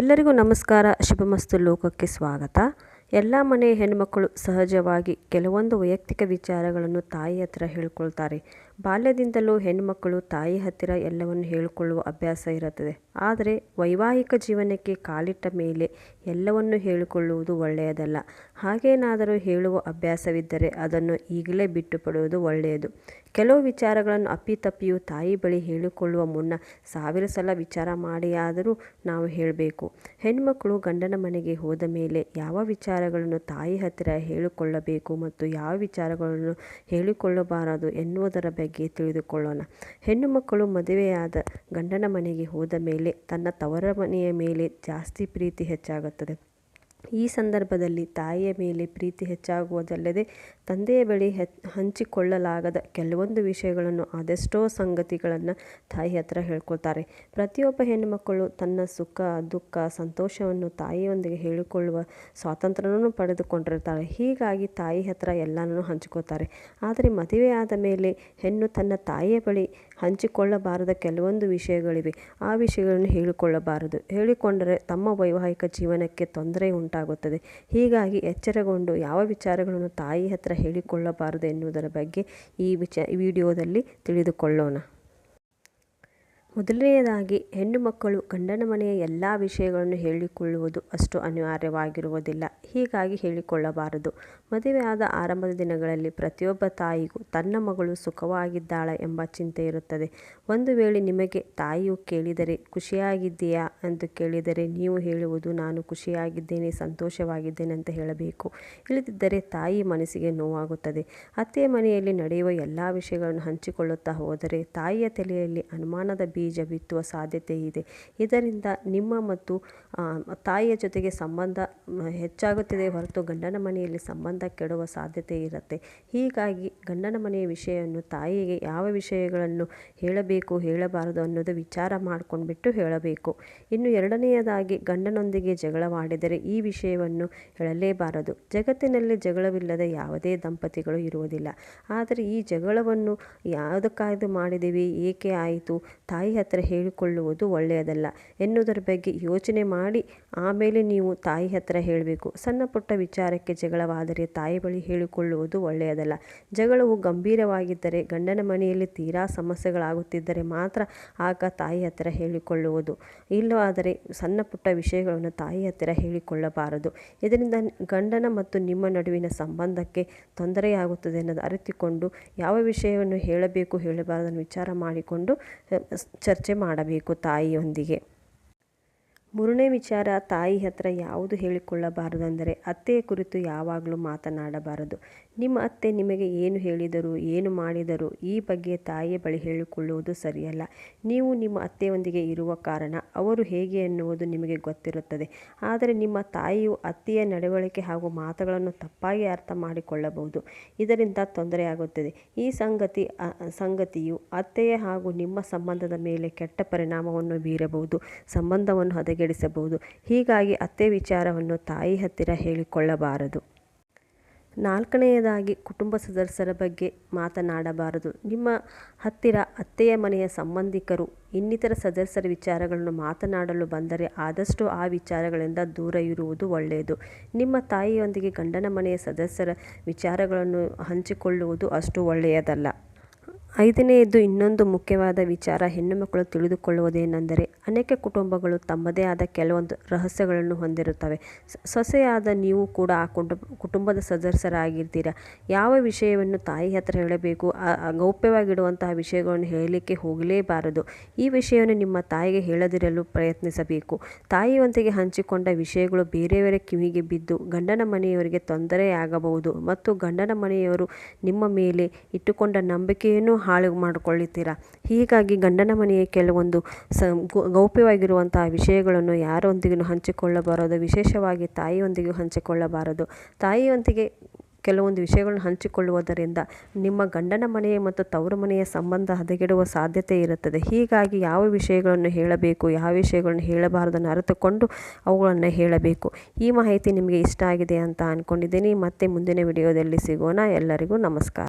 ಎಲ್ಲರಿಗೂ ನಮಸ್ಕಾರ. ಶುಭಮಸ್ತು ಲೋಕಕ್ಕೆ ಸ್ವಾಗತ. ಎಲ್ಲ ಮನೆಯ ಹೆಣ್ಣುಮಕ್ಕಳು ಸಹಜವಾಗಿ ಕೆಲವೊಂದು ವೈಯಕ್ತಿಕ ವಿಚಾರಗಳನ್ನು ತಾಯಿ ಹತ್ರ ಹೇಳ್ಕೊಳ್ತಾರೆ. ಬಾಲ್ಯದಿಂದಲೂ ಹೆಣ್ಣುಮಕ್ಕಳು ತಾಯಿ ಹತ್ತಿರ ಎಲ್ಲವನ್ನು ಹೇಳಿಕೊಳ್ಳುವ ಅಭ್ಯಾಸ ಇರುತ್ತದೆ. ಆದರೆ ವೈವಾಹಿಕ ಜೀವನಕ್ಕೆ ಕಾಲಿಟ್ಟ ಮೇಲೆ ಎಲ್ಲವನ್ನು ಹೇಳಿಕೊಳ್ಳುವುದು ಒಳ್ಳೆಯದಲ್ಲ. ಹಾಗೇನಾದರೂ ಹೇಳುವ ಅಭ್ಯಾಸವಿದ್ದರೆ ಅದನ್ನು ಈಗಲೇ ಬಿಟ್ಟು ಪಡುವುದು ಒಳ್ಳೆಯದು. ಕೆಲವು ವಿಚಾರಗಳನ್ನು ಅಪ್ಪಿತಪ್ಪಿಯು ತಾಯಿ ಬಳಿ ಹೇಳಿಕೊಳ್ಳುವ ಮುನ್ನ ಸಾವಿರ ಸಲ ವಿಚಾರ ಮಾಡಿಯಾದರೂ ನಾವು ಹೇಳಬೇಕು. ಹೆಣ್ಮಕ್ಕಳು ಗಂಡನ ಮನೆಗೆ ಹೋದ ಮೇಲೆ ಯಾವ ವಿಚಾರಗಳನ್ನು ತಾಯಿ ಹತ್ತಿರ ಹೇಳಿಕೊಳ್ಳಬೇಕು ಮತ್ತು ಯಾವ ವಿಚಾರಗಳನ್ನು ಹೇಳಿಕೊಳ್ಳಬಾರದು ಎನ್ನುವುದರ ಬಗ್ಗೆ ತಿಳಿದುಕೊಳ್ಳೋಣ. ಹೆಣ್ಣು ಮಕ್ಕಳು ಮದುವೆಯಾದ ಗಂಡನ ಮನೆಗೆ ಹೋದ ಮೇಲೆ ತನ್ನ ತವರ ಮನೆಯ ಮೇಲೆ ಜಾಸ್ತಿ ಪ್ರೀತಿ ಹೆಚ್ಚಾಗುತ್ತದೆ. ಈ ಸಂದರ್ಭದಲ್ಲಿ ತಾಯಿಯ ಮೇಲೆ ಪ್ರೀತಿ ಹೆಚ್ಚಾಗುವುದಲ್ಲದೆ ತಂದೆಯ ಬಳಿ ಹಂಚಿಕೊಳ್ಳಲಾಗದ ಕೆಲವೊಂದು ವಿಷಯಗಳನ್ನು ಅದೆಷ್ಟೋ ಸಂಗತಿಗಳನ್ನು ತಾಯಿ ಹತ್ರ ಹೇಳ್ಕೊಳ್ತಾರೆ. ಪ್ರತಿಯೊಬ್ಬ ಹೆಣ್ಣುಮಕ್ಕಳು ತನ್ನ ಸುಖ, ದುಃಖ, ಸಂತೋಷವನ್ನು ತಾಯಿಯೊಂದಿಗೆ ಹೇಳಿಕೊಳ್ಳುವ ಸ್ವಾತಂತ್ರ್ಯವನ್ನು ಪಡೆದುಕೊಂಡಿರ್ತಾಳೆ ಹೀಗಾಗಿ ತಾಯಿ ಹತ್ರ ಎಲ್ಲನೂ ಹಂಚಿಕೊಳ್ತಾರೆ. ಆದರೆ ಮದುವೆಯಾದ ಮೇಲೆ ಹೆಣ್ಣು ತನ್ನ ತಾಯಿಯ ಬಳಿ ಹಂಚಿಕೊಳ್ಳಬಾರದ ಕೆಲವೊಂದು ವಿಷಯಗಳಿವೆ. ಆ ವಿಷಯಗಳನ್ನು ಹೇಳಿಕೊಳ್ಳಬಾರದು. ಹೇಳಿಕೊಂಡರೆ ತಮ್ಮ ವೈವಾಹಿಕ ಜೀವನಕ್ಕೆ ತೊಂದರೆ ಉಂಟಾಗುತ್ತದೆ. ಹೀಗಾಗಿ ಎಚ್ಚರಗೊಂಡು ಯಾವ ವಿಚಾರಗಳನ್ನು ತಾಯಿ ಹತ್ತಿರ ಹೇಳಿಕೊಳ್ಳಬಾರದು ಎನ್ನುವುದರ ಬಗ್ಗೆ ಈ ವಿಚ ವಿಡಿಯೋದಲ್ಲಿ ತಿಳಿದುಕೊಳ್ಳೋಣ. ಮೊದಲನೆಯದಾಗಿ ಹೆಣ್ಣು ಮಕ್ಕಳು ಗಂಡನ ಮನೆಯ ಎಲ್ಲ ವಿಷಯಗಳನ್ನು ಹೇಳಿಕೊಳ್ಳುವುದು ಅಷ್ಟು ಅನಿವಾರ್ಯವಾಗಿರುವುದಿಲ್ಲ. ಹೀಗಾಗಿ ಹೇಳಿಕೊಳ್ಳಬಾರದು. ಮದುವೆಯಾದ ಆರಂಭದ ದಿನಗಳಲ್ಲಿ ಪ್ರತಿಯೊಬ್ಬ ತಾಯಿಗೂ ತನ್ನ ಮಗಳು ಸುಖವಾಗಿದ್ದಾಳೆ ಎಂಬ ಚಿಂತೆ ಇರುತ್ತದೆ. ಒಂದು ವೇಳೆ ನಿಮಗೆ ತಾಯಿಯು ಕೇಳಿದರೆ ಖುಷಿಯಾಗಿದ್ದೀಯಾ ಎಂದು ಕೇಳಿದರೆ ನೀವು ಹೇಳುವುದು, ನಾನು ಖುಷಿಯಾಗಿದ್ದೇನೆ, ಸಂತೋಷವಾಗಿದ್ದೇನೆ ಅಂತ ಹೇಳಬೇಕು. ಇಳಿದಿದ್ದರೆ ತಾಯಿ ಮನಸ್ಸಿಗೆ ನೋವಾಗುತ್ತದೆ. ಅತ್ತೆಯ ಮನೆಯಲ್ಲಿ ನಡೆಯುವ ಎಲ್ಲ ವಿಷಯಗಳನ್ನು ಹಂಚಿಕೊಳ್ಳುತ್ತಾ ಹೋದರೆ ತಾಯಿಯ ತಲೆಯಲ್ಲಿ ಅನುಮಾನದ ಬೀ ಬೀಜ ಬಿತ್ತುವ ಸಾಧ್ಯತೆ ಇದೆ. ಇದರಿಂದ ನಿಮ್ಮ ಮತ್ತು ತಾಯಿಯ ಜೊತೆಗೆ ಸಂಬಂಧ ಹೆಚ್ಚಾಗುತ್ತಿದೆ ಹೊರತು ಗಂಡನ ಮನೆಯಲ್ಲಿ ಸಂಬಂಧ ಕೆಡುವ ಸಾಧ್ಯತೆ ಇರುತ್ತೆ. ಹೀಗಾಗಿ ಗಂಡನ ಮನೆಯ ವಿಷಯವನ್ನು ತಾಯಿಗೆ ಯಾವ ವಿಷಯಗಳನ್ನು ಹೇಳಬೇಕು, ಹೇಳಬಾರದು ಅನ್ನೋದು ವಿಚಾರ ಮಾಡ್ಕೊಂಡ್ಬಿಟ್ಟು ಹೇಳಬೇಕು. ಇನ್ನು ಎರಡನೆಯದಾಗಿ ಗಂಡನೊಂದಿಗೆ ಜಗಳವಾಡಿದರೆ ಈ ವಿಷಯವನ್ನು ಹೇಳಲೇಬಾರದು. ಜಗತ್ತಿನಲ್ಲಿ ಜಗಳವಿಲ್ಲದ ಯಾವುದೇ ದಂಪತಿಗಳು ಇರುವುದಿಲ್ಲ. ಆದರೆ ಈ ಜಗಳವನ್ನು ಯಾವುದಕ್ಕಾಯ್ದು ಮಾಡಿದ್ದೀವಿ? ಏಕೆ ಆಯಿತು? ತಾಯಿ ಹತ್ತಿರ ಹೇಳಿಕೊಳ್ಳುವುದು ಒಳ್ಳೆಯದಲ್ಲ ಎನ್ನುವುದರ ಬಗ್ಗೆ ಯೋಚನೆ ಮಾಡಿ ಆಮೇಲೆ ನೀವು ತಾಯಿ ಹತ್ತಿರ ಹೇಳಬೇಕು. ಸಣ್ಣ ಪುಟ್ಟ ವಿಚಾರಕ್ಕೆ ಜಗಳವಾದರೆ ತಾಯಿ ಬಳಿ ಹೇಳಿಕೊಳ್ಳುವುದು ಒಳ್ಳೆಯದಲ್ಲ. ಜಗಳವು ಗಂಭೀರವಾಗಿದ್ದರೆ ಗಂಡನ ಮನೆಯಲ್ಲಿ ತೀರಾ ಸಮಸ್ಯೆಗಳಾಗುತ್ತಿದ್ದರೆ ಮಾತ್ರ ಆಗ ತಾಯಿ ಹತ್ತಿರ ಹೇಳಿಕೊಳ್ಳುವುದು ಇಲ್ಲವಾದರೆ ಸಣ್ಣ ಪುಟ್ಟ ವಿಷಯಗಳನ್ನು ತಾಯಿ ಹತ್ತಿರ ಹೇಳಿಕೊಳ್ಳಬಾರದು. ಇದರಿಂದ ಗಂಡನ ಮತ್ತು ನಿಮ್ಮ ನಡುವಿನ ಸಂಬಂಧಕ್ಕೆ ತೊಂದರೆಯಾಗುತ್ತದೆ ಅನ್ನೋದು ಅರಿತುಕೊಂಡು ಯಾವ ವಿಷಯವನ್ನು ಹೇಳಬೇಕು ಹೇಳಬಾರದನ್ನು ವಿಚಾರ ಮಾಡಿಕೊಂಡು ಚರ್ಚೆ ಮಾಡಬೇಕು ತಾಯಿಯೊಂದಿಗೆ. ಮೂರನೇ ವಿಚಾರ, ತಾಯಿ ಹತ್ರ ಯಾವುದು ಹೇಳಿಕೊಳ್ಳಬಾರದು ಅಂದರೆ ಅತ್ತೆಯ ಕುರಿತು ಯಾವಾಗಲೂ ಮಾತನಾಡಬಾರದು. ನಿಮ್ಮ ಅತ್ತೆ ನಿಮಗೆ ಏನು ಹೇಳಿದರು, ಏನು ಮಾಡಿದರು, ಈ ಬಗ್ಗೆ ತಾಯಿಯ ಬಳಿ ಹೇಳಿಕೊಳ್ಳುವುದು ಸರಿಯಲ್ಲ. ನೀವು ನಿಮ್ಮ ಅತ್ತೆಯೊಂದಿಗೆ ಇರುವ ಕಾರಣ ಅವರು ಹೇಗೆ ಎನ್ನುವುದು ನಿಮಗೆ ಗೊತ್ತಿರುತ್ತದೆ. ಆದರೆ ನಿಮ್ಮ ತಾಯಿಯು ಅತ್ತೆಯ ನಡವಳಿಕೆ ಹಾಗೂ ಮಾತುಗಳನ್ನು ತಪ್ಪಾಗಿ ಅರ್ಥ ಮಾಡಿಕೊಳ್ಳಬಹುದು. ಇದರಿಂದ ತೊಂದರೆಯಾಗುತ್ತದೆ ಈ ಸಂಗತಿ ಸಂಗತಿಯು ಅತ್ತೆಯ ಹಾಗೂ ನಿಮ್ಮ ಸಂಬಂಧದ ಮೇಲೆ ಕೆಟ್ಟ ಪರಿಣಾಮವನ್ನು ಬೀರಬಹುದು. ಸಂಬಂಧವನ್ನು ಹದಗೆಡಿಸಬಹುದು ಹೀಗಾಗಿ ಅತ್ತೆ ವಿಚಾರವನ್ನು ತಾಯಿ ಹತ್ತಿರ ಹೇಳಿಕೊಳ್ಳಬಾರದು. ನಾಲ್ಕನೆಯದಾಗಿ ಕುಟುಂಬ ಸದಸ್ಯರ ಬಗ್ಗೆ ಮಾತನಾಡಬಾರದು. ನಿಮ್ಮ ಹತ್ತಿರ ಅತ್ತೆಯ ಮನೆಯ ಸಂಬಂಧಿಕರು, ಇನ್ನಿತರ ಸದಸ್ಯರ ವಿಚಾರಗಳನ್ನು ಮಾತನಾಡಲು ಬಂದರೆ ಆದಷ್ಟು ಆ ವಿಚಾರಗಳಿಂದ ದೂರ ಇರುವುದು ಒಳ್ಳೆಯದು. ನಿಮ್ಮ ತಾಯಿಯೊಂದಿಗೆ ಗಂಡನ ಮನೆಯ ಸದಸ್ಯರ ವಿಚಾರಗಳನ್ನು ಹಂಚಿಕೊಳ್ಳುವುದು ಅಷ್ಟು ಒಳ್ಳೆಯದಲ್ಲ. ಐದನೆಯದು ಇನ್ನೊಂದು ಮುಖ್ಯವಾದ ವಿಚಾರ ಹೆಣ್ಣು ಮಕ್ಕಳು ತಿಳಿದುಕೊಳ್ಳುವುದೇನೆಂದರೆ ಅನೇಕ ಕುಟುಂಬಗಳು ತಮ್ಮದೇ ಆದ ಕೆಲವೊಂದು ರಹಸ್ಯಗಳನ್ನು ಹೊಂದಿರುತ್ತವೆ. ಸೊಸೆಯಾದ ನೀವು ಕೂಡ ಆ ಕುಟುಂಬದ ಸದಸ್ಯರಾಗಿರ್ತೀರ ಯಾವ ವಿಷಯವನ್ನು ತಾಯಿ ಹತ್ರ ಹೇಳಬೇಕು? ಗೌಪ್ಯವಾಗಿಡುವಂತಹ ವಿಷಯಗಳನ್ನು ಹೇಳಲಿಕ್ಕೆ ಹೋಗಲೇಬಾರದು. ಈ ವಿಷಯವನ್ನು ನಿಮ್ಮ ತಾಯಿಗೆ ಹೇಳದಿರಲು ಪ್ರಯತ್ನಿಸಬೇಕು. ತಾಯಿಯೊಂದಿಗೆ ಹಂಚಿಕೊಂಡ ವಿಷಯಗಳು ಬೇರೆಯವರ ಕಿವಿಗೆ ಬಿದ್ದು ಗಂಡನ ಮನೆಯವರಿಗೆ ತೊಂದರೆಯಾಗಬಹುದು. ಮತ್ತು ಗಂಡನ ಮನೆಯವರು ನಿಮ್ಮ ಮೇಲೆ ಇಟ್ಟುಕೊಂಡ ನಂಬಿಕೆಯನ್ನು ಹಾಳು ಮಾಡಿಕೊಳ್ಳುತ್ತೀರಾ ಹೀಗಾಗಿ ಗಂಡನ ಮನೆಯ ಕೆಲವೊಂದು ಸ ಗೌಪ್ಯವಾಗಿರುವಂತಹ ವಿಷಯಗಳನ್ನು ಯಾರೊಂದಿಗೂ ಹಂಚಿಕೊಳ್ಳಬಾರದು. ವಿಶೇಷವಾಗಿ ತಾಯಿಯೊಂದಿಗೆ ಹಂಚಿಕೊಳ್ಳಬಾರದು. ತಾಯಿಯೊಂದಿಗೆ ಕೆಲವೊಂದು ವಿಷಯಗಳನ್ನು ಹಂಚಿಕೊಳ್ಳುವುದರಿಂದ ನಿಮ್ಮ ಗಂಡನ ಮನೆಯ ಮತ್ತು ತವರು ಮನೆಯ ಸಂಬಂಧ ಹದಗೆಡುವ ಸಾಧ್ಯತೆ ಇರುತ್ತದೆ. ಹೀಗಾಗಿ ಯಾವ ವಿಷಯಗಳನ್ನು ಹೇಳಬೇಕು, ಯಾವ ವಿಷಯಗಳನ್ನು ಹೇಳಬಾರದನ್ನು ಅರಿತುಕೊಂಡು ಅವುಗಳನ್ನು ಹೇಳಬೇಕು. ಈ ಮಾಹಿತಿ ನಿಮಗೆ ಇಷ್ಟ ಆಗಿದೆ ಅಂತ ಅಂದ್ಕೊಂಡಿದ್ದೀನಿ ಮತ್ತೆ ಮುಂದಿನ ವಿಡಿಯೋದಲ್ಲಿ ಸಿಗೋಣ. ಎಲ್ಲರಿಗೂ ನಮಸ್ಕಾರ.